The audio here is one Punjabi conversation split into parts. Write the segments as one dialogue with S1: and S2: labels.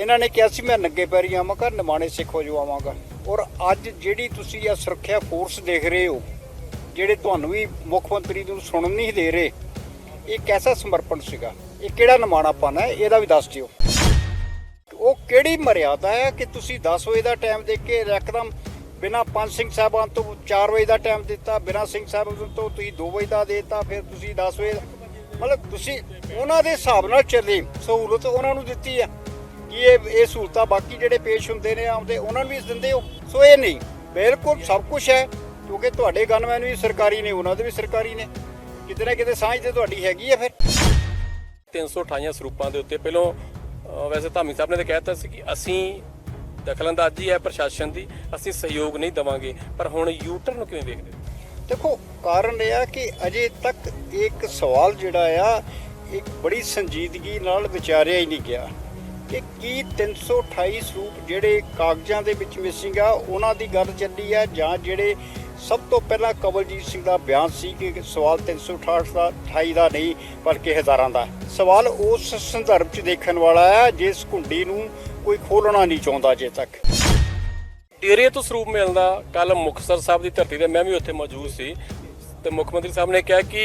S1: ਇਹਨਾਂ ਨੇ ਕਿਹਾ ਸੀ, ਮੈਂ ਨੱਗੇ ਪੈਰੀ ਆਵਾਂਗਾ ਨਿਮਾਣੇ ਸਿੱਖ ਹੋ ਜਾਵਾਂਗਾ ਔਰ ਅੱਜ ਜਿਹੜੀ ਤੁਸੀਂ ਇਹ ਸੁਰੱਖਿਆ ਫੋਰਸ ਦੇਖ ਰਹੇ ਹੋ, ਜਿਹੜੇ ਤੁਹਾਨੂੰ ਵੀ ਮੁੱਖ ਮੰਤਰੀ ਨੂੰ ਸੁਣਨ ਨਹੀਂ ਦੇ ਰਹੇ, ਇਹ ਕੈਸਾ ਸਮਰਪਣ ਸੀਗਾ? ਇਹ ਕਿਹੜਾ ਨਿਮਾਣਾਪਨ ਹੈ? ਇਹਦਾ ਵੀ ਦੱਸ ਦਿਓ। ਉਹ ਕਿਹੜੀ ਮਰਿਆਦਾ ਹੈ ਕਿ ਤੁਸੀਂ 10 ਵਜੇ ਦਾ ਟਾਈਮ ਦੇ ਕੇ ਇੱਕਦਮ ਬਿਨਾ ਪੰਜ ਸਿੰਘ ਸਾਹਿਬਾਨ ਤੋਂ 4 ਵਜੇ ਦਾ ਟਾਈਮ ਦਿੱਤਾ, ਬਿਨਾ ਸਿੰਘ ਸਾਹਿਬ ਤੋਂ ਤੁਸੀਂ 2 ਵਜੇ ਦਾ ਦਿੱਤਾ, ਫਿਰ ਤੁਸੀਂ 10 ਵਜੇ ਮਤਲਬ ਤੁਸੀਂ ਉਹਨਾਂ ਦੇ ਹਿਸਾਬ ਨਾਲ ਚੱਲੇ, ਸਹੂਲਤ ਉਹਨਾਂ ਨੂੰ ਦਿੱਤੀ ਆ ਕਿ ਇਹ ਇਹ ਸਹੂਲਤਾਂ ਬਾਕੀ ਜਿਹੜੇ ਪੇਸ਼ ਹੁੰਦੇ ਨੇ ਆਉਂਦੇ ਉਹਨਾਂ ਨੂੰ ਵੀ ਦਿੰਦੇ ਹੋ? ਸੋ ਇਹ ਨਹੀਂ। ਬਿਲਕੁਲ ਸਭ ਕੁਝ ਹੈ ਕਿਉਂਕਿ ਤੁਹਾਡੇ ਗਨਮੈਨ ਵੀ ਸਰਕਾਰੀ ਨੇ ਉਹਨਾਂ ਦੇ ਵੀ ਸਰਕਾਰੀ ਨੇ। ਕਿਤੇ ਨਾ ਕਿਤੇ ਸਾਂਝ ਤੇ ਤੁਹਾਡੀ ਹੈਗੀ ਆ ਫਿਰ।
S2: 328 ਸਰੂਪਾਂ ਦੇ ਉੱਤੇ ਪਹਿਲੋਂ ਵੈਸੇ ਧਾਮੀ ਸਾਹਿਬ ਨੇ ਤਾਂ ਕਹਿਤਾ ਸੀ ਕਿ ਅਸੀਂ ਦਖਲਅੰਦਾਜ਼ੀ ਹੈ ਪ੍ਰਸ਼ਾਸਨ ਦੀ ਅਸੀਂ ਸਹਿਯੋਗ ਨਹੀਂ ਦਵਾਂਗੇ। ਪਰ ਹੁਣ ਯੂਟਰ ਨੂੰ ਕਿਵੇਂ ਵੇਖਦੇ ਹੋ?
S1: ਦੇਖੋ ਕਾਰਨ ਇਹ ਆ ਕਿ ਅਜੇ ਤੱਕ ਇੱਕ ਸਵਾਲ ਜਿਹੜਾ ਆ ਇੱਕ ਬੜੀ ਸੰਜੀਦਗੀ ਨਾਲ ਵਿਚਾਰਿਆ ਹੀ ਨਹੀਂ ਗਿਆ। ਕਿ ਕੀ 328 ਸਰੂਪ ਜਿਹੜੇ ਕਾਗਜ਼ਾਂ ਦੇ ਵਿੱਚ ਮਿਸਿੰਗ ਆ, ਉਹਨਾਂ ਦੀ ਗੱਲ ਚੱਲੀ ਆ ਜਾਂ ਜਿਹੜੇ ਸਭ ਤੋਂ ਪਹਿਲਾਂ ਕਵਲਜੀਤ ਸਿੰਘ ਦਾ ਬਿਆਨ ਸੀ ਕਿ ਸਵਾਲ 368 ਦਾ 28 ਦਾ ਨਹੀਂ, ਬਲਕਿ ਹਜ਼ਾਰਾਂ ਦਾ। ਸਵਾਲ ਉਸ ਸੰਦਰਭ 'ਚ ਦੇਖਣ ਵਾਲਾ ਹੈ ਜਿਸ ਘੁੰਡੀ ਨੂੰ ਕੋਈ ਖੋਲਣਾ ਨਹੀਂ ਚਾਹੁੰਦਾ ਅਜੇ ਤੱਕ।
S2: ਡੇਰੇ ਤੋਂ ਸਰੂਪ ਮਿਲਦਾ ਕੱਲ ਮੁਕਤਸਰ ਸਾਹਿਬ ਦੀ ਧਰਤੀ ਤੇ ਮੈਂ ਵੀ ਉੱਥੇ ਮੌਜੂਦ ਸੀ। ਤੇ ਮੁੱਖ ਮੰਤਰੀ ਸਾਹਿਬ ਨੇ ਕਿਹਾ ਕਿ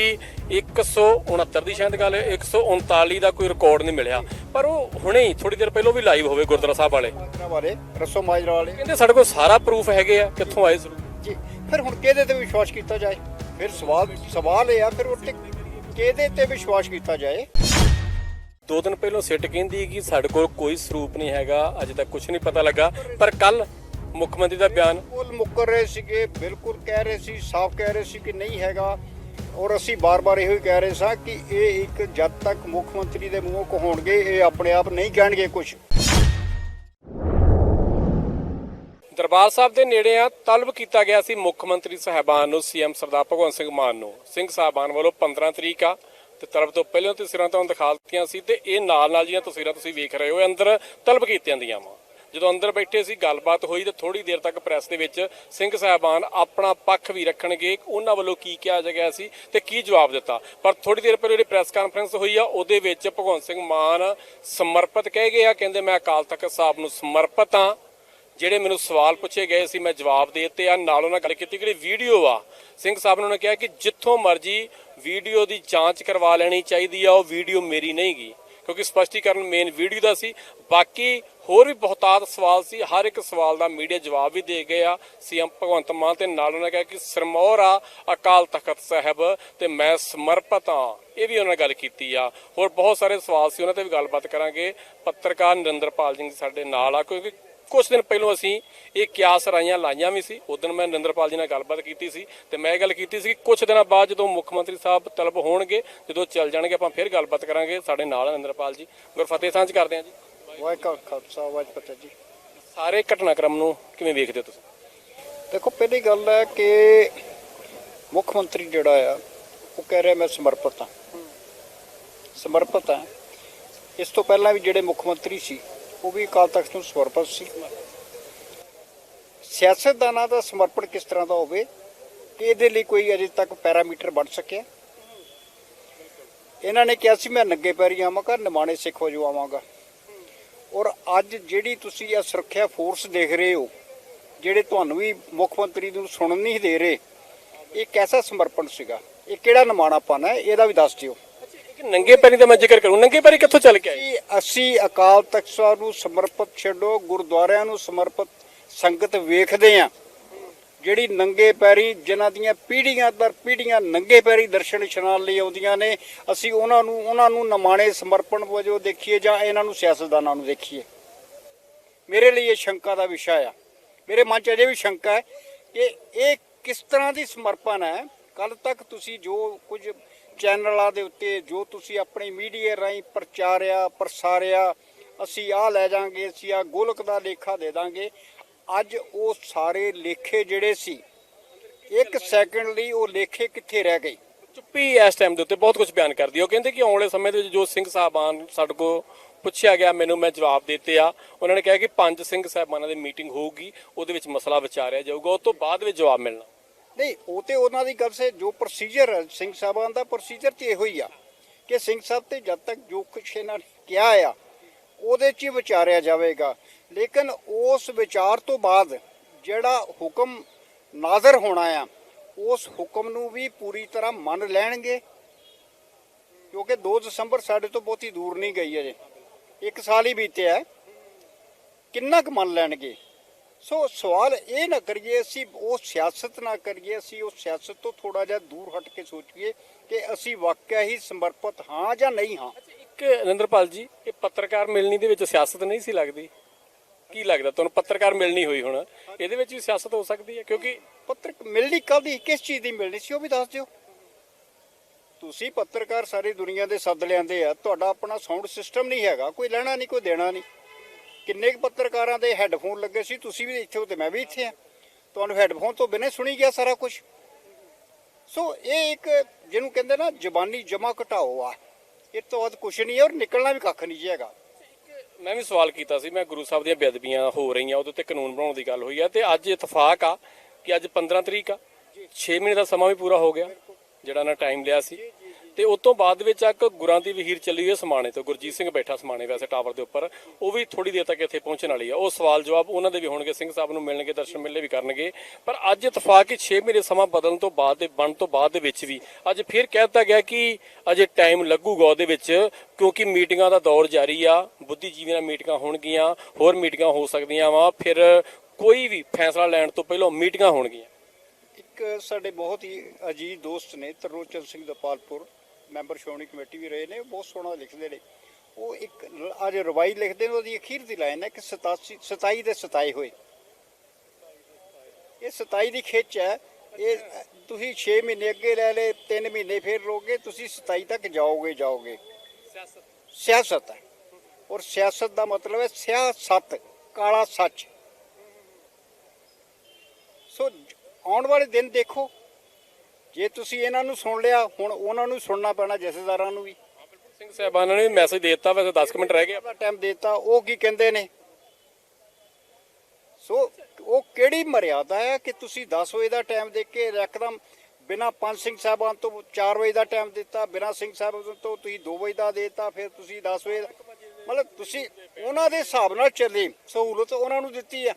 S2: 169 ਦੀ ਸ਼ਾਇਦ ਗੱਲ ਹੈ 139 ਦਾ ਕੋਈ ਰਿਕਾਰਡ ਨਹੀਂ ਮਿਲਿਆ। ਪਰ ਉਹ ਹੁਣੇ ਹੀ ਥੋੜੀ ਦੇਰ ਪਹਿਲਾਂ ਵੀ ਲਾਈਵ ਹੋਵੇ ਗੁਰਦੁਆਰਾ ਸਾਹਿਬ ਵਾਲੇ।
S1: ਮਾਜਰਾ ਵਾਲੇ ਰਸੋ ਮਾਜਰਾ ਵਾਲੇ।
S2: ਕਹਿੰਦੇ ਸਾਡੇ ਕੋਲ ਸਾਰਾ ਪ੍ਰੂਫ ਹੈਗੇ ਆ ਕਿੱਥੋਂ ਆਏ ਸਰੂਪ
S1: ਜੀ ਫਿਰ ਹੁਣ ਕਿਹਦੇ ਤੇ ਵਿਸ਼ਵਾਸ ਕੀਤਾ ਜਾਏ? ਫਿਰ ਸਵਾਲ ਸਵਾਲ ਇਹ ਆ ਫਿਰ ਉਹ ਤੇ ਕਿਹਦੇ ਤੇ ਵਿਸ਼ਵਾਸ ਕੀਤਾ ਜਾਏ?
S2: ਦੋ ਦਿਨ ਪਹਿਲਾਂ ਸਿੱਟ ਕਹਿੰਦੀ ਕਿ ਸਾਡੇ ਕੋਲ ਕੋਈ ਸਰੂਪ ਨਹੀਂ ਹੈਗਾ ਅਜੇ ਤੱਕ ਕੁਝ ਨਹੀਂ ਪਤਾ ਲੱਗਾ। ਪਰ ਕੱਲ ਮੁੱਖ ਮੰਤਰੀ ਦਾ ਬਿਆਨ?
S1: ਬਿਲਕੁਲ ਮੁੱਕਰ ਰਹੇ ਸੀਗੇ ਬਿਲਕੁਲ ਕਹਿ ਰਹੇ ਸੀ ਸਾਫ਼ ਕਹਿ ਰਹੇ ਸੀ ਕਿ ਨਹੀਂ ਹੈਗਾ। ਔਰ ਅਸੀਂ ਬਾਰ-ਬਾਰ ਇਹੋ ਹੀ ਕਹਿ ਰਹੇ ਸਾਂ ਕਿ ਇਹ ਇੱਕ ਜਦ ਤੱਕ ਮੁੱਖ ਮੰਤਰੀ ਦੇ ਮੂੰਹੋਂ ਕਹਾਉਣਗੇ ਇਹ ਆਪਣੇ ਆਪ ਨਹੀਂ ਕਹਿਣਗੇ ਕੁਝ
S2: ਦਰਬਾਰ ਸਾਹਿਬ ਦੇ ਨੇੜੇ ਆ ਤਲਬ ਕੀਤਾ ਗਿਆ ਸੀ ਮੁੱਖ ਮੰਤਰੀ ਸਾਹਿਬਾਨ ਨੂੰ ਸੀਐਮ ਸਰਦਾਰ ਭਗਵੰਤ ਸਿੰਘ ਮਾਨ ਨੂੰ। ਸਿੰਘ ਸਾਹਿਬਾਨ ਵੱਲੋਂ 15 ਤਰੀਕ ਆ ਤੇ ਤਲਬ ਤੋਂ ਪਹਿਲਾਂ ਤਸਵੀਰਾਂ ਤੁਹਾਨੂੰ ਦਿਖਾ ਦਿੱਤੀਆਂ ਸੀ ਤੇ ਇਹ ਨਾਲ ਨਾਲ ਜੀਆਂ ਤਸਵੀਰਾਂ ਤੁਸੀਂ ਵੇਖ ਰਹੇ ਹੋ ਅੰਦਰ ਤਲਬ ਕੀਤੀਆਂ ਦੀਆਂ ਵਾ। ਜਦੋਂ ਅੰਦਰ ਬੈਠੇ ਸੀ, ਗੱਲਬਾਤ ਹੋਈ ਤਾਂ ਥੋੜੀ ਦੇਰ ਤੱਕ ਪ੍ਰੈਸ ਦੇ ਵਿੱਚ ਸਿੰਘ ਸਾਹਿਬਾਨ ਆਪਣਾ ਪੱਖ ਵੀ ਰੱਖਣਗੇ। ਉਹਨਾਂ ਵੱਲੋਂ ਕੀ ਕਿਹਾ ਗਿਆ ਸੀ ਤੇ ਕੀ ਜਵਾਬ ਦਿੱਤਾ? ਪਰ ਥੋੜੀ ਦੇਰ ਪਹਿਲਾਂ ਜਿਹੜੀ ਪ੍ਰੈਸ ਕਾਨਫਰੰਸ ਹੋਈ ਆ, ਉਹਦੇ ਵਿੱਚ ਭਗਵੰਤ ਸਿੰਘ ਮਾਨ ਸਮਰਪਿਤ ਕਹਿ ਗਏ ਆ, ਕਹਿੰਦੇ ਮੈਂ ਅਕਾਲ ਤਖਤ ਸਾਹਿਬ ਨੂੰ ਸਮਰਪਿਤ ਆ ਜਿਹੜੇ ਮੈਨੂੰ ਸਵਾਲ ਪੁੱਛੇ ਗਏ ਸੀ, ਮੈਂ ਜਵਾਬ ਦੇ ਦਿੱਤੇ ਆ। ਨਾਲ ਉਹਨਾਂ ਗੱਲ ਕੀਤੀ, ਜਿਹੜੀ ਵੀਡੀਓ ਆ, ਸਿੰਘ ਸਾਹਿਬ ਨੇ ਉਹਨਾਂ ਕਿਹਾ ਕਿ ਜਿੱਥੋਂ ਮਰਜ਼ੀ ਵੀਡੀਓ ਦੀ ਜਾਂਚ ਕਰਵਾ ਲੈਣੀ ਚਾਹੀਦੀ ਆ, ਉਹ ਵੀਡੀਓ ਮੇਰੀ ਨਹੀਂ ਗੀ ਕਿਉਂਕਿ ਸਪਸ਼ਟੀਕਰਨ ਮੇਨ ਵੀਡੀਓ ਦਾ ਸੀ। ਬਾਕੀ ਹੋਰ ਵੀ ਬਹੁਤਾਤ ਸਵਾਲ ਸੀ। ਹਰ ਇੱਕ ਸਵਾਲ ਦਾ ਮੀਡੀਆ ਜਵਾਬ ਵੀ ਦੇ ਗਏ ਆ। ਸੀਐਮ ਭਗਵੰਤ ਮਾਨ ਤੇ ਨਾਲ ਉਹਨਾਂ ਨੇ ਕਿਹਾ ਕਿ ਸਰਮੌਰ ਆ ਅਕਾਲ ਤਖਤ ਸਾਹਿਬ ਤੇ ਮੈਂ ਸਮਰਪਿਤ ਆ ਇਹ ਵੀ ਉਹਨਾਂ ਨੇ ਗੱਲ ਕੀਤੀ ਆ। ਹੋਰ ਬਹੁਤ ਸਾਰੇ ਸਵਾਲ ਸੀ। ਉਹਨਾਂ ਤੇ ਵੀ ਗੱਲਬਾਤ ਕਰਾਂਗੇ। ਪੱਤਰਕਾਰ ਨਰਿੰਦਰਪਾਲ ਸਿੰਘ ਸਾਡੇ ਨਾਲ ਆ, ਕਿਉਂਕਿ ਕੁਝ ਦਿਨ ਪਹਿਲਾਂ ਅਸੀਂ ਇਹ ਕਿਆਸ ਰਾਈਆਂ ਲਾਈਆਂ ਵੀ ਸੀ। ਉਦੋਂ ਮੈਂ ਨਰਿੰਦਰਪਾਲ ਜੀ ਨਾਲ ਗੱਲਬਾਤ ਕੀਤੀ ਸੀ ਤੇ ਮੈਂ ਇਹ ਗੱਲ ਕੀਤੀ ਸੀ ਕਿ ਕੁਝ ਦਿਨਾਂ ਬਾਅਦ ਜਦੋਂ ਮੁੱਖ ਮੰਤਰੀ ਸਾਹਿਬ ਤਲਬ ਹੋਣਗੇ ਜਦੋਂ ਚੱਲ ਜਾਣਗੇ ਆਪਾਂ ਫਿਰ ਗੱਲਬਾਤ ਕਰਾਂਗੇ ਸਾਡੇ ਨਾਲ ਨਰਿੰਦਰਪਾਲ ਜੀ। ਗੁਰਫਤਿਹ ਸਾਂਝ ਕਰਦੇ ਹਾਂ ਜੀ।
S1: ਵਾਹਿਗੁਰੂ ਖਾਲਸਾ ਵਾਹਿਗੁਰੂ ਫਤਿਹ ਜੀ।
S2: ਸਾਰੇ ਘਟਨਾਕ੍ਰਮ ਨੂੰ ਕਿਵੇਂ ਵੇਖਦੇ ਹੋ ਤੁਸੀਂ?
S1: ਦੇਖੋ ਪਹਿਲੀ ਗੱਲ ਹੈ ਕਿ ਮੁੱਖ ਮੰਤਰੀ ਜਿਹੜਾ ਆ ਉਹ ਕਹਿ ਰਿਹਾ ਮੈਂ ਸਮਰਪਿਤ ਹਾਂ। ਸਮਰਪਿਤ ਹਾਂ। ਇਸ ਤੋਂ ਪਹਿਲਾਂ ਵੀ ਜਿਹੜੇ ਮੁੱਖ ਮੰਤਰੀ ਸੀ ਉਹ ਵੀ ਅਕਾਲ ਤਖਤ ਨੂੰ ਸਮਰਪਿਤ ਸੀ। ਸਿਆਸਤਦਾਨਾਂ ਦਾ ਸਮਰਪਣ ਕਿਸ ਤਰ੍ਹਾਂ ਦਾ ਹੋਵੇ ਕਿ ਇਹਦੇ ਲਈ ਕੋਈ ਅਜੇ ਤੱਕ ਪੈਰਾਮੀਟਰ ਬਣ ਸਕਿਆ। ਇਹਨਾਂ ਨੇ ਕਿਹਾ ਸੀ, ਮੈਂ ਨੰਗੇ ਪੈਰੀ ਆਵਾਂਗਾ, ਨਿਮਾਣੇ ਸਿੱਖ ਹੋ ਜਾਵਾਂਗਾ ਔਰ ਅੱਜ ਜਿਹੜੀ ਤੁਸੀਂ ਇਹ ਸੁਰੱਖਿਆ ਫੋਰਸ ਦੇਖ ਰਹੇ ਹੋ, ਜਿਹੜੇ ਤੁਹਾਨੂੰ ਵੀ ਮੁੱਖ ਮੰਤਰੀ ਨੂੰ ਸੁਣਨ ਨਹੀਂ ਦੇ ਰਹੇ, ਇਹ ਕੈਸਾ ਸਮਰਪਣ ਸੀਗਾ? ਇਹ ਕਿਹੜਾ ਨਿਮਾਣਾਪਨ ਹੈ? ਇਹਦਾ ਵੀ ਦੱਸ ਦਿਓ।
S2: ਨੰਗੇ ਪੈਰੀ ਦਾ ਮੈਂ ਜ਼ਿਕਰ ਕਰੂੰ। ਨੰਗੇ ਪੈਰੀ ਕਿੱਥੋਂ ਚੱਲ ਕੇ ਆਏ?
S1: ਕਿ ਅਸੀਂ ਅਕਾਲ ਤਖਤ ਸਾਹਿਬ ਨੂੰ ਸਮਰਪਿਤ ਛੱਡੋ, ਗੁਰਦੁਆਰਿਆਂ ਨੂੰ ਸਮਰਪਿਤ ਸੰਗਤ ਵੇਖਦੇ ਆ ਜਿਹੜੀ ਨੰਗੇ ਪੈਰੀ ਜਿਨ੍ਹਾਂ ਦੀਆਂ ਪੀੜ੍ਹੀਆਂ ਦਰ ਪੀੜ੍ਹੀਆਂ ਨੰਗੇ ਪੈਰੀ ਦਰਸ਼ਨ ਇਸ਼ਨਾਨ ਲਈ ਆਉਂਦੀਆਂ ਨੇ, ਅਸੀਂ ਉਹਨਾਂ ਨੂੰ ਉਹਨਾਂ ਨੂੰ ਨਮਾਣੇ ਸਮਰਪਣ ਵਜੋਂ ਦੇਖੀਏ ਜਾਂ ਇਹਨਾਂ ਨੂੰ ਸਿਆਸਤਦਾਨਾਂ ਨੂੰ ਦੇਖੀਏ। ਮੇਰੇ ਲਈ ਇਹ ਸ਼ੰਕਾ ਦਾ ਵਿਸ਼ਾ ਆ। ਮੇਰੇ ਮਨ 'ਚ ਅਜੇ ਵੀ ਸ਼ੰਕਾ ਹੈ ਕਿ ਇਹ ਕਿਸ ਤਰ੍ਹਾਂ ਦੀ ਸਮਰਪਣ ਹੈ ਕੱਲ ਤੱਕ ਤੁਸੀਂ ਜੋ ਕੁਝ ਚੈਨਲਾਂ ਦੇ ਉੱਤੇ, ਜੋ ਤੁਸੀਂ ਆਪਣੀ ਮੀਡੀਆ ਰਾਹੀਂ ਪ੍ਰਚਾਰਿਆ, ਪ੍ਰਸਾਰਿਆ, ਅਸੀਂ ਆਹ ਲੈ ਜਾਾਂਗੇ, ਅਸੀਂ ਆਹ ਗੋਲਕ ਦਾ ਲੇਖਾ ਦੇ ਦਾਂਗੇ। ਅੱਜ ਉਹ ਸਾਰੇ ਲੇਖੇ ਜਿਹੜੇ ਸੀ, ਇੱਕ ਸੈਕਿੰਡ ਲਈ ਉਹ ਲੇਖੇ ਕਿੱਥੇ ਰਹਿ ਗਏ?
S2: ਚੁੱਪੀ ਇਸ ਟਾਈਮ ਦੇ ਉੱਤੇ ਬਹੁਤ ਕੁਝ ਬਿਆਨ ਕਰਦੀ ਉਹ ਕਹਿੰਦੇ ਕਿ ਆਉਣ ਵਾਲੇ ਸਮੇਂ ਦੇ ਵਿੱਚ ਜੋ ਸਿੰਘ ਸਾਹਿਬਾਨ ਸਾਡੇ ਕੋ ਪੁੱਛਿਆ ਗਿਆ, ਮੈਨੂੰ ਮੈਂ ਜਵਾਬ ਦਿੱਤੇ ਆ। ਉਹਨਾਂ ਨੇ ਕਿਹਾ ਕਿ ਪੰਜ ਸਿੰਘ ਸਾਹਿਬਾਨਾਂ ਦੀ ਮੀਟਿੰਗ ਹੋਊਗੀ, ਉਹਦੇ ਵਿੱਚ ਮਸਲਾ ਵਿਚਾਰਿਆ ਜਾਊਗਾ, ਉਸ ਤੋਂ ਬਾਅਦ ਵਿੱਚ ਜਵਾਬ ਮਿਲਣਾ।
S1: ਨਹੀਂ, ਉਹ ਤੇ ਉਹਨਾਂ ਦੀ ਗੱਲ ਸੇ, ਜੋ ਪ੍ਰੋਸੀਜਰ ਹੈ, ਸਿੰਘ ਸਾਹਿਬਾਨ ਦਾ ਪ੍ਰੋਸੀਜਰ ਤੇ ਇਹੋ ਹੀ ਆ ਕਿ ਸਿੰਘ ਸਾਹਿਬ ਤੇ ਜਦ ਤੱਕ ਜੋ ਕੁਛ ਇਹਨਾਂ ਨੇ ਕਿਹਾ ਆ, ਉਹਦੇ 'ਚ ਹੀ ਵਿਚਾਰਿਆ ਜਾਵੇਗਾ। ਲੇਕਿਨ ਉਸ ਵਿਚਾਰ ਤੋਂ ਬਾਅਦ ਜਿਹੜਾ ਹੁਕਮ ਨਾਜ਼ਰ ਹੋਣਾ ਆ, ਉਸ ਹੁਕਮ ਨੂੰ ਵੀ ਪੂਰੀ ਤਰ੍ਹਾਂ ਮੰਨ ਲੈਣਗੇ, ਕਿਉਂਕਿ 2 ਦਸੰਬਰ ਸਾਡੇ ਤੋਂ ਬਹੁਤੀ ਦੂਰ ਨਹੀਂ ਗਈ ਅਜੇ। ਇੱਕ ਸਾਲ ਹੀ ਬੀਤਿਆ ਕਿੰਨਾ ਕੁ ਮੰਨ ਲੈਣਗੇ? ਸੋ ਸਵਾਲ ਇਹ ਨਾ ਕਰੀਏ ਅਸੀਂ ਉਹ ਸਿਆਸਤ ਨਾ ਕਰੀਏ ਅਸੀਂ ਉਹ ਸਿਆਸਤ ਤੋਂ ਥੋੜਾ ਜਿਹਾ ਦੂਰ ਹਟ ਕੇ ਸੋਚੀਏ ਕਿ ਅਸੀਂ ਵਾਕਿਆ ਹੀ ਸਮਰਪਿਤ ਹਾਂ ਜਾਂ ਨਹੀਂ ਹਾਂ।
S2: ਇੱਕ ਨਰਿੰਦਰਪਾਲ ਜੀ ਇਹ ਪੱਤਰਕਾਰ ਮਿਲਣੀ ਦੇ ਵਿੱਚ ਸਿਆਸਤ ਨਹੀਂ ਸੀ ਲੱਗਦੀ? ਕੀ ਲੱਗਦਾ? ਤੁਹਾਨੂੰ ਪੱਤਰਕਾਰ ਮਿਲਣੀ ਹੋਈ ਹੁਣ। ਇਹਦੇ ਵਿੱਚ ਵੀ ਸਿਆਸਤ ਹੋ ਸਕਦੀ ਹੈ? ਕਿਉਂਕਿ
S1: ਪੱਤਰਕ ਮਿਲਣੀ ਕਦੀ ਕਿਸ ਚੀਜ਼ ਦੀ ਮਿਲਣੀ ਸੀ ਉਹ ਵੀ ਦੱਸ ਦਿਓ। ਤੁਸੀਂ ਪੱਤਰਕਾਰ ਸਾਰੀ ਦੁਨੀਆ ਦੇ ਸੱਦ ਲਿਆਂਦੇ ਆ ਤੁਹਾਡਾ ਆਪਣਾ ਸਾਊਂਡ ਸਿਸਟਮ ਨਹੀਂ ਹੈਗਾ ਕੋਈ ਲੈਣਾ ਨਹੀਂ ਕੋਈ ਦੇਣਾ ਨਹੀਂ। ਕਿੰਨੇ ਕੁ ਪੱਤਰਕਾਰਾਂ ਦੇ ਹੈੱਡਫੋਨ ਲੱਗੇ ਸੀ? ਤੁਸੀਂ ਵੀ ਇੱਥੇ ਹੋ ਤੇ ਮੈਂ ਵੀ ਇੱਥੇ ਆ ਤੁਹਾਨੂੰ ਹੈੱਡਫੋਨ ਤੋਂ ਬਿਨਾਂ ਸੁਣੀ ਗਿਆ ਸਾਰਾ ਕੁਝ। ਸੋ ਇਹ ਇੱਕ ਜਿਹਨੂੰ ਕਹਿੰਦੇ ਨਾ ਜ਼ਬਾਨੀ ਜਮਾ ਘਟਾਓ ਆ। ਇਹ ਤੋਂ ਵੱਧ ਕੁਝ ਨਹੀਂ ਹੈ ਔਰ ਨਿਕਲਣਾ ਵੀ ਕੱਖ ਨਹੀਂ ਹੈਗਾ।
S2: ਮੈਂ ਵੀ ਸਵਾਲ ਕੀਤਾ ਸੀ ਮੈਂ ਗੁਰੂ ਸਾਹਿਬ ਦੀਆਂ ਬੇਅਦਬੀਆਂ ਹੋ ਰਹੀਆਂ ਉਹਦੇ ਉੱਤੇ ਕਾਨੂੰਨ ਬਣਾਉਣ ਦੀ ਗੱਲ ਹੋਈ ਆ ਤੇ ਅੱਜ ਇਤਫਾਕ ਆ ਕਿ ਅੱਜ 15 ਤਰੀਕ ਆ। 6 ਮਹੀਨੇ ਦਾ ਸਮਾਂ ਵੀ ਪੂਰਾ ਹੋ ਗਿਆ ਜਿਹੜਾ ਨਾ ਟਾਈਮ ਲਿਆ ਸੀ। ਤੇ ਉਸ ਤੋਂ ਬਾਅਦ ਵਿੱਚ ਇੱਕ ਗੁਰਾਂ ਦੀ ਵਹੀਰ ਚੱਲੀ ਹੋਈ ਹੈ ਸਮਾਣੇ ਤੋਂ, ਗੁਰਜੀਤ ਸਿੰਘ ਬੈਠਾ ਸਮਾਣੇ ਵੈਸੇ ਟਾਵਰ ਦੇ ਉੱਪਰ। ਉਹ ਵੀ ਥੋੜੀ ਦੇਰ ਤੱਕ ਇੱਥੇ ਪਹੁੰਚਣ ਵਾਲੀ ਆ। ਉਹ ਸਵਾਲ ਜਵਾਬ ਉਹਨਾਂ ਦੇ ਵੀ ਹੋਣਗੇ, ਸਿੰਘ ਸਾਹਿਬ ਨੂੰ ਮਿਲਣਗੇ, ਦਰਸ਼ਨ ਮਿਲਣੇ ਵੀ ਕਰਨਗੇ। ਪਰ ਅੱਜ ਇਤਫਾਕ ਹੀ 6 ਮਹੀਨੇ ਸਮਾਂ ਬਦਲਣ ਤੋਂ ਬਾਅਦ ਦੇ ਬਣ ਤੋਂ ਬਾਅਦ ਦੇ ਵਿੱਚ ਵੀ ਅੱਜ ਫਿਰ ਕਹਿ ਦਿੱਤਾ ਗਿਆ ਕਿ ਅਜੇ ਟਾਈਮ ਲੱਗੂਗਾ ਉਹਦੇ ਵਿੱਚ, ਕਿਉਂਕਿ ਮੀਟਿੰਗਾਂ ਦਾ ਦੌਰ ਜਾਰੀ ਆ। ਬੁੱਧੀਜੀਵੀ ਨਾਲ ਮੀਟਿੰਗਾਂ ਹੋਣਗੀਆਂ, ਹੋਰ ਮੀਟਿੰਗਾਂ ਹੋ ਸਕਦੀਆਂ ਵਾ। ਫਿਰ ਕੋਈ ਵੀ ਫੈਸਲਾ ਲੈਣ ਤੋਂ ਪਹਿਲਾਂ ਮੀਟਿੰਗਾਂ ਹੋਣਗੀਆਂ।
S1: ਇੱਕ ਸਾਡੇ ਬਹੁਤ ਹੀ ਅਜੀਜ਼ ਦੋਸਤ ਨੇ ਤਰਲੋਚਨ ਸਿੰਘ ਦਪਾਲਪੁਰ ਮੈਂਬਰ ਸ਼੍ਰੋਮਣੀ ਕਮੇਟੀ ਵੀ ਰਹੇ ਨੇ, ਉਹ ਬਹੁਤ ਸੋਹਣਾ ਲਿਖਦੇ ਨੇ। ਉਹ ਇੱਕ ਅੱਜ ਰਵਾਈ ਲਿਖਦੇ ਨੇ, ਉਹਦੀ ਅਖੀਰ ਦੀ ਲਾਈਨ ਹੈ ਕਿ 87 27 ਦੇ ਸਤਾਏ ਹੋਏ। ਇਹ 27 ਦੀ ਖਿੱਚ ਹੈ। ਇਹ, ਤੁਸੀਂ 6 ਮਹੀਨੇ ਅੱਗੇ ਲੈ ਲਏ 3 ਮਹੀਨੇ ਫੇਰ ਰੋਗੇ, ਤੁਸੀਂ 27 ਤੱਕ ਜਾਓਗੇ ਜਾਓਗੇ। ਸਿਆਸਤ ਹੈ। ਔਰ ਸਿਆਸਤ ਦਾ ਮਤਲਬ ਹੈ ਸਿਆਸਤ, ਕਾਲਾ ਸੱਚ। ਸੋ ਆਉਣ ਵਾਲੇ ਦਿਨ ਦੇਖੋ ਜੇ ਤੁਸੀਂ ਇਹਨਾਂ ਨੂੰ ਸੁਣ ਲਿਆ ਹੁਣ ਉਹਨਾਂ ਨੂੰ ਸੁਣਨਾ ਪੈਣਾ ਜਥੇਦਾਰਾਂ ਨੂੰ ਵੀ।
S2: ਸਿੰਘ ਸਾਹਿਬਾਨਾਂ ਨੇ ਮੈਸੇਜ ਦੇ ਦਿੱਤਾ ਵੈਸੇ 10 ਕੁ ਮਿੰਟ ਰਹਿ ਗਏ।
S1: ਆਪਣਾ ਟਾਈਮ ਦਿੱਤਾ ਉਹ ਕੀ ਕਹਿੰਦੇ ਨੇ? ਸੋ ਉਹ ਕਿਹੜੀ ਮਰਿਆਦਾ ਹੈ ਕਿ ਤੁਸੀਂ 10 ਵਜੇ ਦਾ ਟਾਈਮ ਦੇ ਕੇ ਇੱਕਦਮ ਬਿਨਾ ਪੰਜ ਸਿੰਘ ਸਾਹਿਬਾਨ ਤੋਂ 4 ਵਜੇ ਦਾ ਟਾਈਮ ਦਿੱਤਾ ਬਿਨਾ ਸਿੰਘ ਸਾਹਿਬ ਤੋਂ ਤੁਸੀਂ 2 ਵਜੇ ਦਾ ਦਿੱਤਾ ਫਿਰ ਤੁਸੀਂ 10 ਵਜੇ ਦਾ- ਮਤਲਬ ਤੁਸੀਂ ਉਹਨਾਂ ਦੇ ਹਿਸਾਬ ਨਾਲ ਚੱਲੇ ਸਹੂਲਤ ਉਹਨਾਂ ਨੂੰ ਦਿੱਤੀ ਆ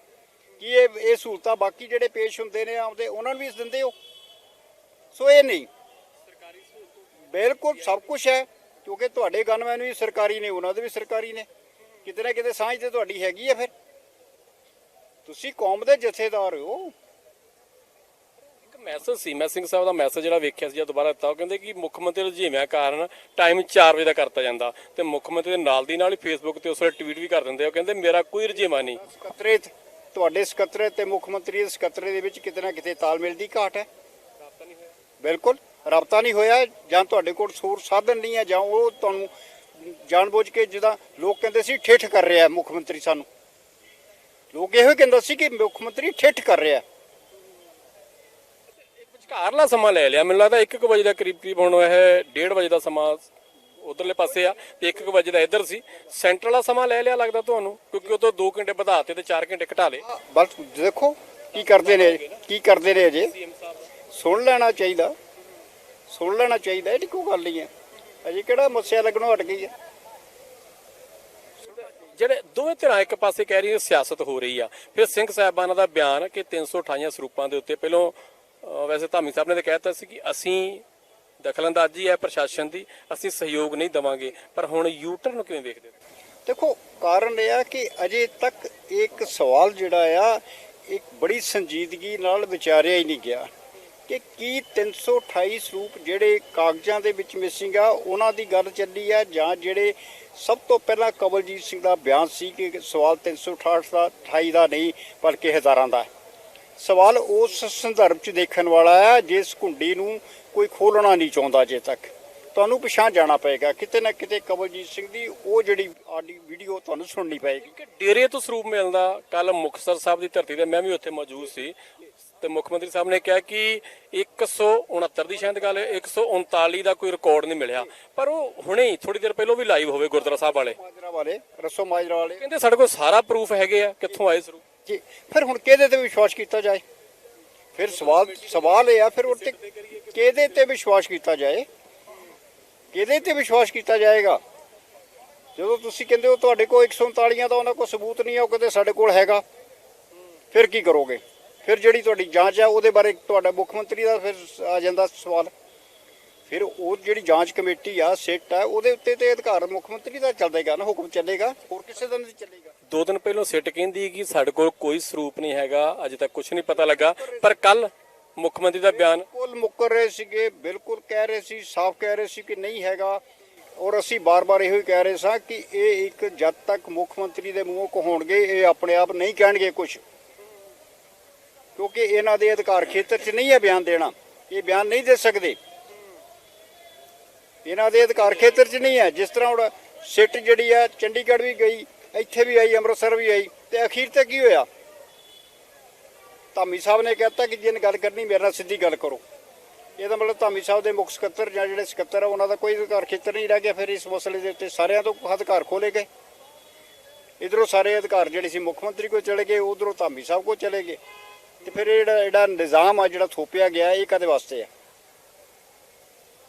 S1: ਕਿ ਇਹ ਇਹ ਸਹੂਲਤਾਂ ਬਾਕੀ ਜਿਹੜੇ ਪੇਸ਼ ਹੁੰਦੇ ਨੇ ਆਉਂਦੇ ਉਹਨਾਂ ਨੂੰ ਵੀ ਦਿੰਦੇ ਹੋ? ਸੋ ਇਹ ਨਹੀਂ। ਬਿਲਕੁਲ ਸਭ ਕੁਝ ਹੈ ਕਿਉਂਕਿ ਤੁਹਾਡੇ ਗਨਮੈਨ ਵੀ ਸਰਕਾਰੀ ਨੇ ਉਹਨਾਂ ਦੇ ਵੀ ਸਰਕਾਰੀ ਨੇ। ਕਿਤੇ ਨਾ ਕਿਤੇ ਸਾਂਝ ਤੇ ਤੁਹਾਡੀ ਹੈਗੀ ਆ ਫਿਰ। ਤੁਸੀਂ ਕੌਮ ਦੇ ਜਥੇਦਾਰ ਹੋ।
S2: ਮੈਸੇਜ ਸੀ ਮੈਂ ਸਿੰਘ ਸਾਹਿਬ ਦਾ ਮੈਸੇਜ ਜਿਹੜਾ ਵੇਖਿਆ ਸੀ ਜਾਂ ਦੁਬਾਰਾ ਦਿੱਤਾ ਉਹ ਕਹਿੰਦੇ ਕਿ ਮੁੱਖ ਮੰਤਰੀ ਰੁਝੇਵਿਆਂ ਕਾਰਨ ਟਾਈਮ 4 ਵਜੇ ਦਾ ਕਰਤਾ ਜਾਂਦਾ। ਤੇ ਮੁੱਖ ਮੰਤਰੀ ਦੇ ਨਾਲ ਦੀ ਨਾਲ ਹੀ ਫੇਸਬੁੱਕ ਤੇ ਉਸ ਵੇਲੇ ਟਵੀਟ ਵੀ ਕਰ ਦਿੰਦੇ ਉਹ ਕਹਿੰਦੇ ਮੇਰਾ ਕੋਈ ਰੁਝੇਵਾਂ ਨਹੀਂ।
S1: ਸਕੱਤਰੇਤ ਤੁਹਾਡੇ ਸਕੱਤਰੇਤ ਤੇ ਮੁੱਖ ਮੰਤਰੀ ਦੇ ਸਕੱਤਰੇ ਦੇ ਵਿੱਚ ਕਿਤੇ ਨਾ ਕਿਤੇ ਤਾਲਮੇਲ ਦੀ ਘਾਟ ਹੈ। ਬਿਲਕੁਲ ਰਾਬਤਾ ਨਹੀਂ ਹੋਇਆ ਜਾਂ ਤੁਹਾਡੇ ਕੋਲ ਸੂਰ ਸਾਧਨ ਨਹੀਂ ਹੈ ਜਾਂ ਉਹ ਤੁਹਾਨੂੰ ਜਾਣਬੁੱਝ ਕੇ ਜਿਹਦਾ ਲੋਕ ਕਹਿੰਦੇ ਸੀ ਠੇਠ ਕਰ ਰਿਹਾ ਮੁੱਖ ਮੰਤਰੀ ਸਾਨੂੰ। ਲੋਕ ਇਹੋ ਕਹਿੰਦਾ ਸੀ ਕਿ ਮੁੱਖ ਮੰਤਰੀ ਠੇਠ ਕਰ ਰਿਹਾ
S2: ਵਿਚਕਾਰਲਾ ਸਮਾਂ ਲੈ ਲਿਆ। ਮੈਨੂੰ ਲੱਗਦਾ 1:00 ਵਜੇ ਦਾ ਕਰੀਬ ਕਰੀਬ ਹੁਣ ਇਹ 1:30 ਵਜੇ ਦਾ ਸਮਾਂ ਉਧਰਲੇ ਪਾਸੇ ਆ ਤੇ 1:00 ਵਜੇ ਦਾ ਇੱਧਰ ਸੀ। ਸੈਂਟਰ ਵਾਲਾ ਸਮਾਂ ਲੈ ਲਿਆ ਲੱਗਦਾ ਤੁਹਾਨੂੰ? ਕਿਉਂਕਿ ਉਦੋਂ 2 ਘੰਟੇ ਵਧਾਤੇ ਤੇ 4 ਘੰਟੇ ਘਟਾ ਲਏ।
S1: ਬਸ ਦੇਖੋ ਕੀ ਕਰਦੇ ਨੇ ਕੀ ਕਰਦੇ ਨੇ ਅਜੇ? ਸੁਣ ਲੈਣਾ ਚਾਹੀਦਾ। ਸੁਣ ਲੈਣਾ ਚਾਹੀਦਾ ਇਹ ਕੋਈ ਗੱਲ ਨਹੀਂ ਹੈ। ਅਜੇ ਕਿਹੜਾ ਮੱਸਿਆ ਲੱਗਣੋਂ ਹਟ ਗਈ ਹੈ।
S2: ਜਿਹੜੇ ਦੋਵੇਂ ਧਿਰਾਂ ਇੱਕ ਪਾਸੇ ਕਹਿ ਰਹੀਆਂ ਸਿਆਸਤ ਹੋ ਰਹੀ ਆ ਫਿਰ ਸਿੰਘ ਸਾਹਿਬਾਨਾਂ ਦਾ ਬਿਆਨ ਕਿ 328 ਸਰੂਪਾਂ ਦੇ ਉੱਤੇ ਪਹਿਲੋਂ ਵੈਸੇ ਧਾਮੀ ਸਾਹਿਬ ਨੇ ਤਾਂ ਕਹਿਤਾ ਸੀ ਕਿ ਅਸੀਂ ਦਖਲਅੰਦਾਜ਼ੀ ਹੈ ਪ੍ਰਸ਼ਾਸਨ ਦੀ ਅਸੀਂ ਸਹਿਯੋਗ ਨਹੀਂ ਦਵਾਂਗੇ। ਪਰ ਹੁਣ ਯੂਟਰਨ ਕਿਵੇਂ ਵੇਖਦੇ ਹੋ?
S1: ਦੇਖੋ ਕਾਰਨ ਇਹ ਆ ਕਿ ਅਜੇ ਤੱਕ ਇੱਕ ਸਵਾਲ ਜਿਹੜਾ ਆ ਇੱਕ ਬੜੀ ਸੰਜੀਦਗੀ ਨਾਲ ਵਿਚਾਰਿਆ ਹੀ ਨਹੀਂ ਗਿਆ। ਕਿ ਕੀ 328 ਸਰੂਪ ਜਿਹੜੇ ਕਾਗਜ਼ਾਂ ਦੇ ਵਿੱਚ ਮਿਸਿੰਗ ਆ, ਉਹਨਾਂ ਦੀ ਗੱਲ ਚੱਲੀ ਆ ਜਾਂ ਜਿਹੜੇ ਸਭ ਤੋਂ ਪਹਿਲਾਂ ਕਵਲਜੀਤ ਸਿੰਘ ਦਾ ਬਿਆਨ ਸੀ ਕਿ ਸਵਾਲ 368 ਦਾ 28 ਦਾ ਨਹੀਂ, ਬਲਕਿ ਹਜ਼ਾਰਾਂ ਦਾ। ਸਵਾਲ ਉਸ ਸੰਦਰਭ 'ਚ ਦੇਖਣ ਵਾਲਾ ਹੈ ਜਿਸ ਘੁੰਡੀ ਨੂੰ ਕੋਈ ਖੋਲਣਾ ਨਹੀਂ ਚਾਹੁੰਦਾ ਜੇ ਤੱਕ। ਤੁਹਾਨੂੰ ਪਿਛਾਂ ਜਾਣਾ ਪਏਗਾ। ਕਿਤੇ ਨਾ ਕਿਤੇ ਕਵਲਜੀਤ ਸਿੰਘ ਦੀ ਉਹ ਜਿਹੜੀ ਆਡੀ ਵੀਡੀਓ ਤੁਹਾਨੂੰ ਸੁਣਨੀ ਪਏਗੀ।
S2: ਕਿ ਡੇਰੇ ਤੋਂ ਸਰੂਪ ਮਿਲਦਾ। ਕੱਲ ਮੁਕਤਸਰ ਸਾਹਿਬ ਦੀ ਧਰਤੀ ਤੇ ਮੈਂ ਵੀ ਉੱਥੇ ਮੌਜੂਦ ਸੀ। ਤੇ ਮੁੱਖ ਮੰਤਰੀ ਸਾਹਿਬ ਨੇ ਕਿਹਾ ਕਿ 169 ਦੀ ਸ਼ਾਇਦ ਗੱਲ ਹੈ, 139 ਦਾ ਕੋਈ ਰਿਕਾਰਡ ਨਹੀਂ ਮਿਲਿਆ। ਪਰ ਉਹ ਹੁਣੇ ਹੀ ਥੋੜੀ ਦੇਰ ਪਹਿਲਾਂ ਵੀ ਲਾਈਵ ਹੋਵੇ ਗੁਰਦੁਆਰਾ ਸਾਹਿਬ ਵਾਲੇ।
S1: ਮਾਜਰਾ ਵਾਲੇ ਰਸੋ ਮਾਜਰਾ ਵਾਲੇ।
S2: ਕਹਿੰਦੇ ਸਾਡੇ ਕੋਲ ਸਾਰਾ ਪ੍ਰੂਫ ਹੈਗੇ ਆ ਕਿੱਥੋਂ ਆਏ ਸਰੂਪ?
S1: ਜੀ ਫਿਰ ਹੁਣ ਕਿਹਦੇ ਤੇ ਵਿਸ਼ਵਾਸ ਕੀਤਾ ਜਾਏ? ਫਿਰ ਸਵਾਲ ਸਵਾਲ ਇਹ ਆ ਫਿਰ ਉਹ ਤੇ ਕਿਹਦੇ ਤੇ ਵਿਸ਼ਵਾਸ ਕੀਤਾ ਜਾਏ? ਕਿਹਦੇ ਤੇ ਵਿਸ਼ਵਾਸ ਕੀਤਾ ਜਾਏਗਾ। ਜਦੋਂ ਤੁਸੀਂ ਕਹਿੰਦੇ ਹੋ ਤੁਹਾਡੇ ਕੋਲ 139 ਦਾ ਉਹਨਾਂ ਕੋਲ ਸਬੂਤ ਨਹੀਂ ਹੈ ਉਹ ਕਹਿੰਦੇ ਸਾਡੇ ਕੋਲ ਹੈਗਾ। ਫਿਰ ਕੀ ਕਰੋਗੇ? ਫਿਰ ਜਿਹੜੀ ਤੁਹਾਡੀ ਜਾਂਚ ਹੈ ਉਹਦੇ ਬਾਰੇ ਤੁਹਾਡਾ ਮੁੱਖ ਮੰਤਰੀ ਦਾ ਫਿਰ ਆ ਜਾਂਦਾ ਸਵਾਲ। ਫਿਰ ਉਹ ਜਿਹੜੀ ਜਾਂਚ ਕਮੇਟੀ ਆ, ਸਿੱਟ ਆ, ਉਹਦੇ ਉੱਤੇ ਤੇ ਅਧਿਕਾਰ ਮੁੱਖ ਮੰਤਰੀ ਦਾ ਚੱਲੇਗਾ ਨਾ, ਹੁਕਮ ਚੱਲੇਗਾ। ਹੋਰ ਕਿਸੇ ਦਾ ਨਹੀਂ ਚੱਲੇਗਾ।
S2: ਦੋ ਦਿਨ ਪਹਿਲਾਂ ਸਿੱਟ ਕਹਿੰਦੀ ਕਿ ਸਾਡੇ ਕੋਲ ਕੋਈ ਸਰੂਪ ਨਹੀਂ ਹੈਗਾ, ਅਜੇ ਤੱਕ ਕੁਝ ਨਹੀਂ ਪਤਾ ਲੱਗਾ। ਪਰ ਕੱਲ ਮੁੱਖ ਮੰਤਰੀ ਦਾ ਬਿਆਨ।
S1: ਬਿਲਕੁਲ ਮੁੱਕਰ ਰਹੇ ਸੀਗੇ, ਬਿਲਕੁਲ ਕਹਿ ਰਹੇ ਸੀ, ਸਾਫ਼ ਕਹਿ ਰਹੇ ਸੀ ਕਿ ਨਹੀਂ ਹੈਗਾ। ਔਰ ਅਸੀਂ ਬਾਰ-ਬਾਰ ਇਹੋ ਹੀ ਕਹਿ ਰਹੇ ਸਾਂ ਕਿ ਇਹ ਇੱਕ ਜਦ ਤੱਕ ਮੁੱਖ ਮੰਤਰੀ ਦੇ ਮੂੰਹੋਂ ਕਹਾਉਣਗੇ ਇਹ ਆਪਣੇ ਆਪ ਨਹੀਂ ਕਹਿਣਗੇ ਕੁਝ ਕਿਉਂਕਿ ਇਹਨਾਂ ਦੇ ਅਧਿਕਾਰ ਖੇਤਰ 'ਚ ਨਹੀਂ ਹੈ ਬਿਆਨ ਦੇਣਾ। ਇਹ ਬਿਆਨ ਨਹੀਂ ਦੇ ਸਕਦੇ। ਇਹਨਾਂ ਦੇ ਅਧਿਕਾਰ ਖੇਤਰ 'ਚ ਨਹੀਂ ਹੈ। ਜਿਸ ਤਰ੍ਹਾਂ ਹੁਣ ਸਿੱਟ ਜਿਹੜੀ ਹੈ ਚੰਡੀਗੜ੍ਹ ਵੀ ਗਈ, ਇੱਥੇ ਵੀ ਆਈ, ਅੰਮ੍ਰਿਤਸਰ ਵੀ ਆਈ, ਤੇ ਅਖੀਰ ਤੇ ਕੀ ਹੋਇਆ? ਧਾਮੀ ਸਾਹਿਬ ਨੇ ਕਹਿਤਾ ਕਿ ਜਿਹਨੇ ਗੱਲ ਕਰਨੀ ਮੇਰੇ ਨਾਲ ਸਿੱਧੀ ਗੱਲ ਕਰੋ। ਇਹਦਾ ਮਤਲਬ ਧਾਮੀ ਸਾਹਿਬ ਦੇ ਮੁੱਖ ਸਕੱਤਰ ਜਾਂ ਜਿਹੜੇ ਸਕੱਤਰ ਆ ਉਹਨਾਂ ਦਾ ਕੋਈ ਅਧਿਕਾਰ ਖੇਤਰ ਨਹੀਂ ਰਹਿ ਗਿਆ ਫਿਰ ਇਸ ਮਸਲੇ ਦੇ ਉੱਤੇ ਸਾਰਿਆਂ ਤੋਂ ਅਧਿਕਾਰ ਖੋਲੇ ਗਏ। ਇਧਰੋਂ ਸਾਰੇ ਅਧਿਕਾਰ ਜਿਹੜੇ ਸੀ ਮੁੱਖ ਮੰਤਰੀ ਕੋਲ ਚਲੇ ਗਏ ਉਧਰੋਂ ਧਾਮੀ ਸਾਹਿਬ ਕੋਲ ਚਲੇ ਗਏ। ਤੇ ਫਿਰ ਇਹ ਜਿਹੜਾ ਜਿਹੜਾ ਨਿਜ਼ਾਮ ਆ ਜਿਹੜਾ ਥੋਪਿਆ ਗਿਆ ਇਹ ਕਦੇ ਵਾਸਤੇ ਆ?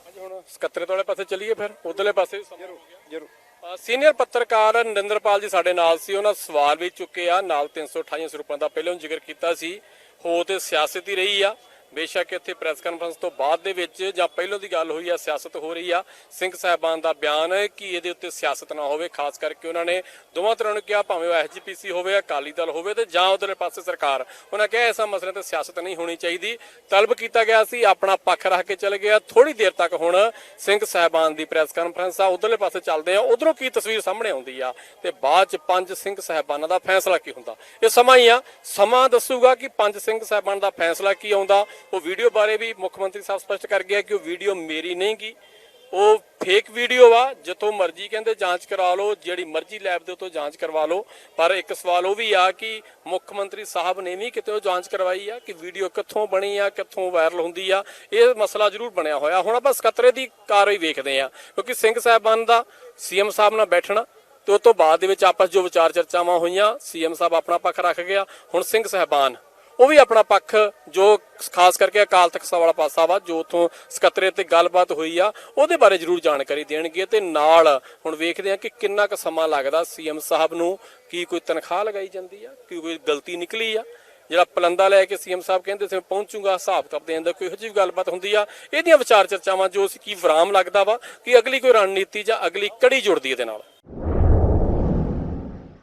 S2: ਅੱਜ ਹੁਣ ਸਕੱਤਰੇਤ ਵਾਲੇ ਪਾਸੇ ਚੱਲੀਏ ਫਿਰ ਉਧਰਲੇ ਪਾਸੇ ਵੀ ਸਮਾਂ ਹੋ ਗਿਆ।
S1: ਜਰੂਰ।
S2: ਸੀਨੀਅਰ ਪੱਤਰਕਾਰ ਨਰਿੰਦਰਪਾਲ ਜੀ ਸਾਡੇ ਨਾਲ ਸੀ ਉਹਨਾਂ ਸਵਾਲ ਵੀ ਚੁੱਕੇ ਆ ਨਾਲ 328 ਰੁਪਏ ਦਾ ਪਹਿਲਾਂ ਜ਼ਿਕਰ ਕੀਤਾ ਸੀ। ਹੋ ਤੇ ਸਿਆਸਤ ਹੀ ਰਹੀ ਆ। ਬੇਸ਼ੱਕ ਇੱਥੇ ਪ੍ਰੈਸ ਕਾਨਫਰੰਸ ਤੋਂ ਬਾਅਦ ਦੇ ਵਿੱਚ ਜਾਂ ਪਹਿਲਾਂ ਦੀ ਗੱਲ ਹੋਈ ਆ, ਸਿਆਸਤ ਹੋ ਰਹੀ ਆ। ਸਿੰਘ ਸਾਹਿਬਾਨ ਦਾ ਬਿਆਨ ਹੈ ਕਿ ਇਹਦੇ ਉੱਤੇ ਸਿਆਸਤ ਨਾ ਹੋਵੇ, ਖਾਸ ਕਰਕੇ ਉਹਨਾਂ ਨੇ ਦੋਵਾਂ ਤਰ੍ਹਾਂ ਨੂੰ ਕਿਹਾ ਭਾਵੇਂ ਉਹ ਐਸਜੀਪੀਸੀ ਹੋਵੇ ਅਕਾਲੀ ਦਲ ਹੋਵੇ ਤੇ ਜਾਂ ਉਧਰਲੇ ਪਾਸੇ ਸਰਕਾਰ। ਉਹਨਾਂ ਕਿਹਾ ਐਸਾ ਮਸਲੇ ਤੇ ਸਿਆਸਤ ਨਹੀਂ ਹੋਣੀ ਚਾਹੀਦੀ। ਤਲਬ ਕੀਤਾ ਗਿਆ ਸੀ, ਆਪਣਾ ਪੱਖ ਰੱਖ ਕੇ ਚਲੇ ਗਿਆ ਥੋੜੀ ਦੇਰ ਤੱਕ ਹੁਣ ਸਿੰਘ ਸਾਹਿਬਾਨ ਦੀ ਪ੍ਰੈਸ ਕਾਨਫਰੰਸ ਆ, ਉਧਰਲੇ ਪਾਸੇ ਚੱਲਦੇ ਆ। ਉਧਰੋਂ ਕੀ ਤਸਵੀਰ ਸਾਹਮਣੇ ਆਉਂਦੀ ਆ ਤੇ ਬਾਅਦ ਚ ਪੰਜ ਸਿੰਘ ਸਾਹਿਬਾਨਾਂ ਦਾ ਫੈਸਲਾ ਕੀ ਹੁੰਦਾ? ਇਹ ਸਮਾਂ ਹੀ ਆ। ਸਮਾਂ ਦੱਸੂਗਾ ਕਿ ਪੰਜ ਸਿੰਘ ਸਾਹਿਬਾਨ ਦਾ ਫੈਸਲਾ ਕੀ ਆਉਂਦਾ। ਉਹ ਵੀਡੀਓ ਬਾਰੇ ਵੀ ਮੁੱਖ ਮੰਤਰੀ ਸਾਹਿਬ ਸਪਸ਼ਟ ਕਰ ਗਿਆ ਕਿ ਉਹ ਵੀਡੀਓ ਮੇਰੀ ਨਹੀਂ ਗੀ। ਉਹ ਫੇਕ ਵੀਡੀਓ ਆ, ਜਿੱਥੋਂ ਮਰਜ਼ੀ ਕਹਿੰਦੇ ਜਾਂਚ ਕਰਾ ਲਓ, ਜਿਹੜੀ ਮਰਜ਼ੀ ਲੈਬ ਦੇ ਉੱਤੋਂ ਜਾਂਚ ਕਰਵਾ ਲਓ। ਪਰ ਇੱਕ ਸਵਾਲ ਉਹ ਵੀ ਆ ਕਿ ਮੁੱਖ ਮੰਤਰੀ ਸਾਹਿਬ ਨੇ ਵੀ ਕਿਤੇ ਉਹ ਜਾਂਚ ਕਰਵਾਈ ਆ ਕਿ ਵੀਡੀਓ ਕਿੱਥੋਂ ਬਣੀ ਆ, ਕਿੱਥੋਂ ਵਾਇਰਲ ਹੁੰਦੀ ਆ, ਇਹ ਮਸਲਾ ਜ਼ਰੂਰ ਬਣਿਆ ਹੋਇਆ। ਹੁਣ ਆਪਾਂ ਸਕੱਤਰੇ ਦੀ ਕਾਰਵਾਈ ਵੇਖਦੇ ਆ, ਕਿਉਂਕਿ ਸਿੰਘ ਸਾਹਿਬਾਨ ਦਾ ਸੀਐਮ ਸਾਹਿਬ ਨਾਲ ਬੈਠਣਾ, ਤੇ ਉਸ ਤੋਂ ਬਾਅਦ ਦੇ ਵਿੱਚ ਆਪਸ ਜੋ ਵਿਚਾਰ ਚਰਚਾਵਾਂ ਹੋਈਆਂ, ਸੀਐਮ ਸਾਹਿਬ ਆਪਣਾ ਪੱਖ ਰੱਖ ਗਿਆ। ਹੁਣ ਸਿੰਘ ਸਾਹਿਬਾਨ ਉਹ ਵੀ ਆਪਣਾ ਪੱਖ ਜੋ ਖਾਸ ਕਰਕੇ ਅਕਾਲ ਤਖਤ ਸਾਹਿਬ ਵਾਲਾ ਪਾਸਾ ਵਾ, ਜੋ ਉਥੋਂ ਸਕੱਤਰੇ ਤੇ ਗੱਲਬਾਤ ਹੋਈ ਆ, ਉਹਦੇ ਬਾਰੇ ਜ਼ਰੂਰ ਜਾਣਕਾਰੀ ਦੇਣਗੇ ਤੇ ਨਾਲ ਹੁਣ ਵੇਖਦੇ ਆ ਕਿ ਕਿੰਨਾ ਕੁ ਸਮਾਂ ਲੱਗਦਾ ਸੀਐਮ ਸਾਹਿਬ ਨੂੰ, ਕੀ ਕੋਈ ਤਨਖਾਹ ਲਗਾਈ ਜਾਂਦੀ ਆ, ਕੀ ਕੋਈ ਗਲਤੀ ਨਿਕਲੀ ਆ। ਜਿਹੜਾ ਪਲੰਦਾ ਲੈ ਕੇ ਸੀਐਮ ਸਾਹਿਬ ਕਹਿੰਦੇ ਸੀ, ਪਹੁੰਚੂਗਾ, ਹਿਸਾਬ ਕਿਤਾਬ ਦੇ ਅੰਦਰ ਕੋਈ ਇਹੋ ਜਿਹੀ ਗੱਲਬਾਤ ਹੁੰਦੀ ਆ, ਇਹਦੀਆਂ ਵਿਚਾਰ ਚਰਚਾਵਾਂ ਜੋ ਸੀ, ਕੀ ਵਿਰਾਮ ਲੱਗਦਾ ਵਾ, ਕਿ ਅਗਲੀ ਕੋਈ ਰਣਨੀਤੀ ਜਾਂ ਅਗਲੀ ਕੜੀ ਜੁੜਦੀ ਇਹਦੇ ਨਾਲ।